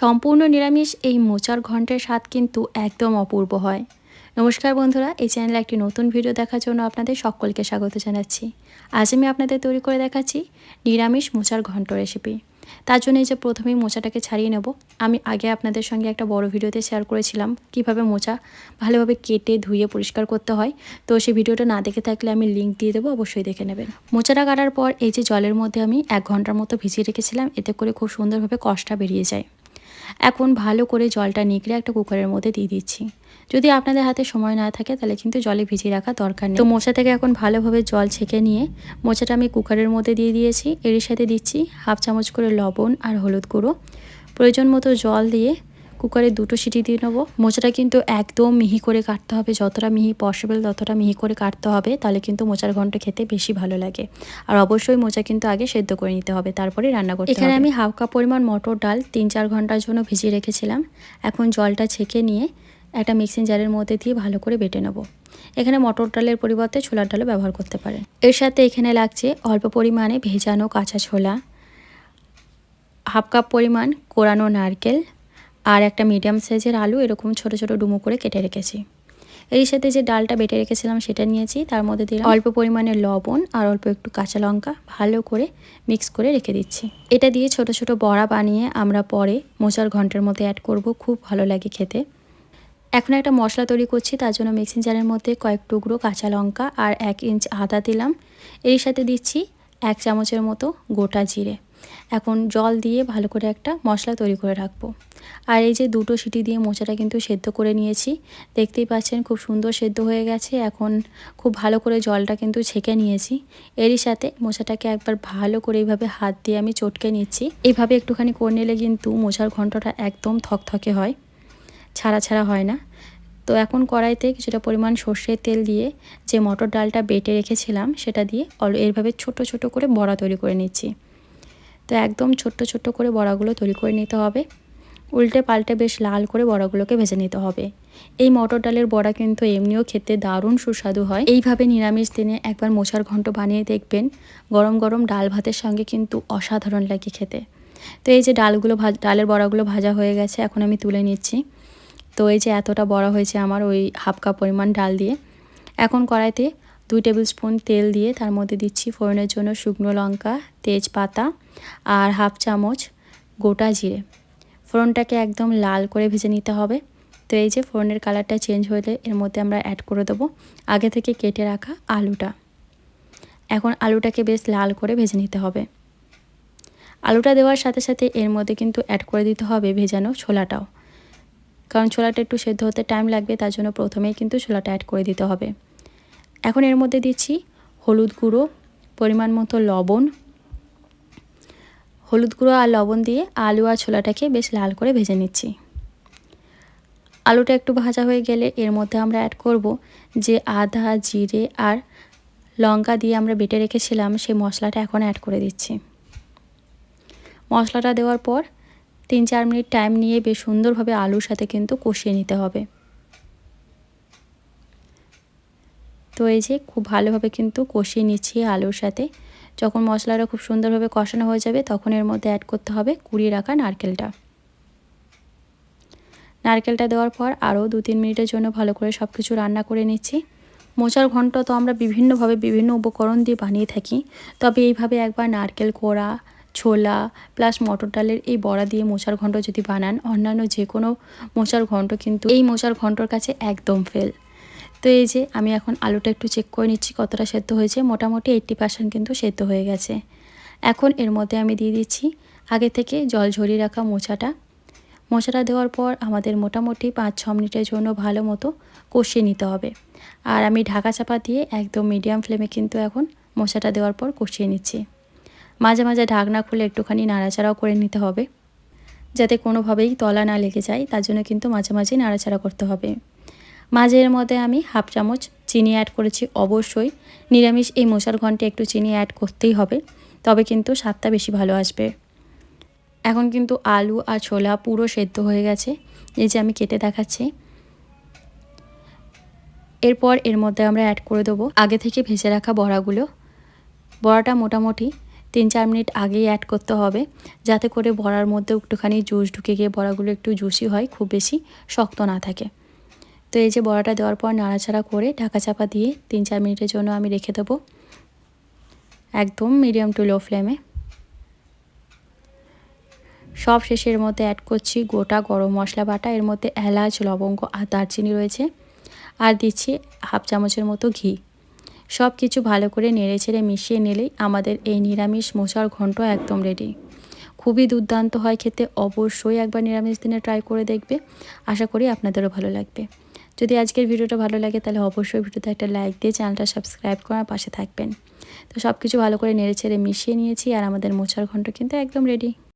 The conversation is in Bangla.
সম্পূর্ণ নিরামিষ এই মোচার ঘন্টের স্বাদ কিন্তু একদম অপূর্ব হয়। নমস্কার বন্ধুরা, এই চ্যানেলে একটি নতুন ভিডিও দেখার জন্য আপনাদের সকলকে স্বাগত জানাচ্ছি। আজ আমি আপনাদের তৈরি করে দেখাচ্ছি নিরামিষ মোচার ঘন্ট রেসিপি তার জন্য এই যে প্রথমেই মোচাটাকে ছাড়িয়ে নেব। আমি আগে আপনাদের সঙ্গে একটা বড় ভিডিওতে শেয়ার করেছিলাম কীভাবে মোচা ভালোভাবে কেটে, ধুয়ে পরিষ্কার করতে হয়। তো সেই ভিডিওটা না দেখে থাকলে আমি লিঙ্ক দিয়ে দেবো, অবশ্যই দেখে নেবেন। মোচাটা কাটার পর এই যে জলের মধ্যে আমি এক ঘণ্টার মতো ভিজিয়ে রেখেছিলাম, এতে করে খুব সুন্দরভাবে কষটা বেরিয়ে যায়। এখন ভালো করে জলটা নিকড়ে একটা কুকারের মধ্যে দিয়ে দিচ্ছি। যদি আপনাদের হাতে সময় না থাকে তাহলে কিন্তু জলে ভিজিয়ে রাখা দরকার নেই। তো মোচা থেকে এখন ভালোভাবে জল ছেঁকে নিয়ে মোচাটা আমি কুকারের মধ্যে দিয়ে দিয়েছি। এর সাথে দিচ্ছি হাফ চামচ করে লবণ আর হলুদ গুঁড়ো। প্রয়োজন মতো জল দিয়ে কুকারে দুটো সিটি দিয়ে নেব। মোচাটা কিন্তু একদম মিহি করে কাটতে হবে। যতটা মিহি পসিবল ততটা মিহি করে কাটতে হবে। তাহলে কিন্তু মোচার ঘন্ট খেতে বেশি ভালো লাগে। আর অবশ্যই মোচা কিন্তু আগে সেদ্ধ করে নিতে হবে। তারপরে রান্না করতে এখানে আমি হাফ কাপ পরিমাণ মটর ডাল তিন চার ঘণ্টার জন্য ভিজিয়ে রেখেছিলাম। এখন জলটা ছেঁকে নিয়ে একটা মিক্সিং জারের মধ্যে দিয়ে ভালো করে বেটে নেব। এখানে মটর ডালের পরিবর্তে ছোলার ডালও ব্যবহার করতে পারেন। এর সাথে এখানে লাগছে অল্প পরিমাণে ভেজানো কাঁচা ছোলা হাফ কাপ পরিমাণ কোরানো নারকেল আর একটা মিডিয়াম সাইজের আলু এরকম ছোট ছোট ডুমো করে কেটে রেখেছি। এর সাথে যে ডালটা বেটে রেখেছিলাম সেটা নিয়েছি, তার মধ্যে দিলাম অল্প পরিমাণে লবণ আর অল্প একটু কাঁচা লঙ্কা ভালো করে মিক্স করে রেখে দিচ্ছি। এটা দিয়ে ছোট ছোট বড়া বানিয়ে আমরা পরে মোচার ঘণ্টার মধ্যে অ্যাড করব, খুব ভালো লাগে খেতে। এখন একটা মশলা তৈরি করছি, তার জন্য মিক্সিং জারের মধ্যে কয়েক টুকরো কাঁচা লঙ্কা আর এক ইঞ্চ আদা দিলাম। এর সাথে দিচ্ছি এক চামচের মতো গোটা জিরে। এখন জল দিয়ে ভালো করে একটা মশলা তৈরি করে রাখব। আর এই যে দুটো সিটি দিয়ে মোচাটা কিন্তু সেদ্ধ করে নিয়েছি। দেখতেই পাচ্ছেন খুব সুন্দর সেদ্ধ হয়ে গেছে। এখন খুব ভালো করে জলটা কিন্তু ছেঁকে নিয়েছি। এরই সাথে মোচাটাকে একবার ভালো করে এইভাবে হাত দিয়ে আমি চটকে নিচ্ছি। এইভাবে একটুখানি করে নিলে কিন্তু মোচার ঘন্টটা একদম থকথকে হয়, ছাড়া ছাড়া হয় না। তো এখন কড়াইতে কিছুটা পরিমাণ সর্ষের তেল দিয়ে যে মটর ডালটা বেটে রেখেছিলাম সেটা দিয়ে এরভাবে ছোট ছোট করে বড়া তৈরি করে নিচ্ছি। তো একদম ছোট্ট ছোট্ট করে বড়াগুলো তৈরি করে নিতে হবে। উল্টে পাল্টে বেশ লাল করে বড়াগুলোকে ভেজে নিতে হবে। এই মটর ডালের বড়া কিন্তু এমনিও খেতে দারুণ সুস্বাদু হয়। এইভাবে নিরামিষ দিনে একবার মোচার ঘন্ট বানিয়ে দেখবেন, গরম গরম ডাল ভাতের সঙ্গে কিন্তু অসাধারণ লাগে খেতে। তো এই যে ডালগুলো ডালের বড়াগুলো ভাজা হয়ে গেছে, এখন আমি তুলে নিচ্ছি। তো এই যে এতটা বড়া হয়েছে আমার ওই হাফ কাপ পরিমাণ ডাল দিয়ে। এখন কড়াইতে দুই টেবিল স্পুন তেল দিয়ে তার মধ্যে দিচ্ছি ফোড়নের জন্য শুকনো লঙ্কা, তেজপাতা আর হাফ চামচ গোটা জিরে। ফোড়নটাকে একদম লাল করে ভেজে নিতে হবে। তো এই যে ফোড়নের কালারটা চেঞ্জ হলে এর মধ্যে আমরা অ্যাড করে দেবো আগে থেকে কেটে রাখা আলুটা। এখন আলুটাকে বেশ লাল করে ভেজে নিতে হবে। আলুটা দেওয়ার সাথে সাথে এর মধ্যে কিন্তু অ্যাড করে দিতে হবে ভেজানো ছোলাটাও। কারণ ছোলাটা একটু সেদ্ধ হতে টাইম লাগবে, তার জন্য প্রথমেই কিন্তু ছোলাটা অ্যাড করে দিতে হবে। এখন এর মধ্যে দিচ্ছি হলুদ গুঁড়ো, পরিমাণ মতো লবণ। হলুদ গুঁড়ো আর লবণ দিয়ে আলু আর ছোলাটাকে বেশ লাল করে ভেজে নিচ্ছি। আলুটা একটু ভাজা হয়ে গেলে এর মধ্যে আমরা অ্যাড করব যে আদা, জিরে আর লঙ্কা দিয়ে আমরা বেটে রেখেছিলাম, সেই মশলাটা এখন অ্যাড করে দিচ্ছি। মশলাটা দেওয়ার পর তিন চার মিনিট টাইম নিয়ে বেশ সুন্দরভাবে আলুর সাথে কিন্তু কষিয়ে নিতে হবে। তো এই যে খুব ভালোভাবে কিন্তু কষিয়ে নিচ্ছি আলুর সাথে। যখন মশলাটা খুব সুন্দরভাবে কষানো হয়ে যাবে, তখন এর মধ্যে অ্যাড করতে হবে কুড়িয়ে রাখা নারকেলটা। নারকেলটা দেওয়ার পর আরও দু তিন মিনিটের জন্য ভালো করে সব কিছু রান্না করে নিচ্ছি। মোচার ঘন্ট তো আমরা বিভিন্নভাবে বিভিন্ন উপকরণ দিয়ে বানিয়ে থাকি। তবে এইভাবে একবার নারকেল কোড়া, ছোলা প্লাস মটর ডালের এই বড়া দিয়ে মোচার ঘন্ট যদি বানান, অন্যান্য যে কোনো মোচার ঘন্ট কিন্তু এই মোচার ঘন্টর কাছে একদম ফেল তো এই যে আমি এখন আলুটা একটু চেক করে নিচ্ছি কতটা সেদ্ধ হয়েছে। মোটামুটি এইট্টি পার্সেন্ট কিন্তু সেদ্ধ হয়ে গেছে। এখন এর মধ্যে আমি দিয়ে দিচ্ছি আগে থেকে জল ঝরিয়ে রাখা মোচাটা। মোচাটা দেওয়ার পর আমাদের মোটামুটি পাঁচ ছ মিনিটের জন্য ভালো মতো কষিয়ে নিতে হবে। আর আমি ঢাকা চাপা দিয়ে একদম মিডিয়াম ফ্লেমে কিন্তু এখন মোচাটা দেওয়ার পর কষিয়ে নিচ্ছি। মাঝে মাঝে ঢাকনা খুলে একটুখানি নাড়াচাড়াও করে নিতে হবে। যাতে কোনোভাবেই তলা না লেগে যায়, তার জন্য কিন্তু মাঝে মাঝে নাড়াচাড়া করতে হবে। মাঝের মধ্যে আমি হাফ চামচ চিনি অ্যাড করেছি, অবশ্যই। নিরামিষ এই মশার ঘন্টে একটু চিনি অ্যাড করতেই হবে, তবে কিন্তু স্বাদটা বেশি ভালো আসবে। এখন কিন্তু আলু আর ছোলা পুরো সেদ্ধ হয়ে গেছে, এই যে আমি কেটে দেখাচ্ছি। এরপর এর মধ্যে আমরা অ্যাড করে দেবো আগে থেকে ভেজে রাখা বড়াগুলো। বড়াটা মোটামুটি তিন চার মিনিট আগেই অ্যাড করতে হবে, যাতে করে বড়ার মধ্যে একটুখানি জুস ঢুকে গিয়ে বড়াগুলো একটু জুসি হয়, খুব বেশি শক্ত না থাকে। তো এই যে বড়াটা দেওয়ার পর নাড়াচাড়া করে ঢাকা চাপা দিয়ে তিন চার মিনিটের জন্য আমি রেখে দেবো একদম মিডিয়াম টু লো ফ্লেমে সব শেষের মধ্যে অ্যাড করছি গোটা গরম মশলা বাটা, এর মধ্যে এলাচ, লবঙ্গ আর দারচিনি রয়েছে আর দিচ্ছি হাফ চামচের মতো ঘি। সব কিছু ভালো করে নেড়ে ছেড়ে মিশিয়ে নিলেই আমাদের এই নিরামিষ মোচার ঘন্ট একদম রেডি খুবই দুর্দান্ত হয় খেতে, অবশ্যই একবার নিরামিষ দিনে ট্রাই করে দেখবে। আশা করি আপনাদেরও ভালো লাগবে। যদি আজকের ভিডিওটা ভালো লাগে, তাহলে অবশ্যই ভিডিওতে একটা লাইক দিয়ে চ্যানেলটা সাবস্ক্রাইব করার পাশে থাকবেন। তো সব কিছু ভালো করে নেড়ে ছেড়ে মিশিয়ে নিয়েছি আর আমাদের মোচার ঘন্ট কিন্তু একদম রেডি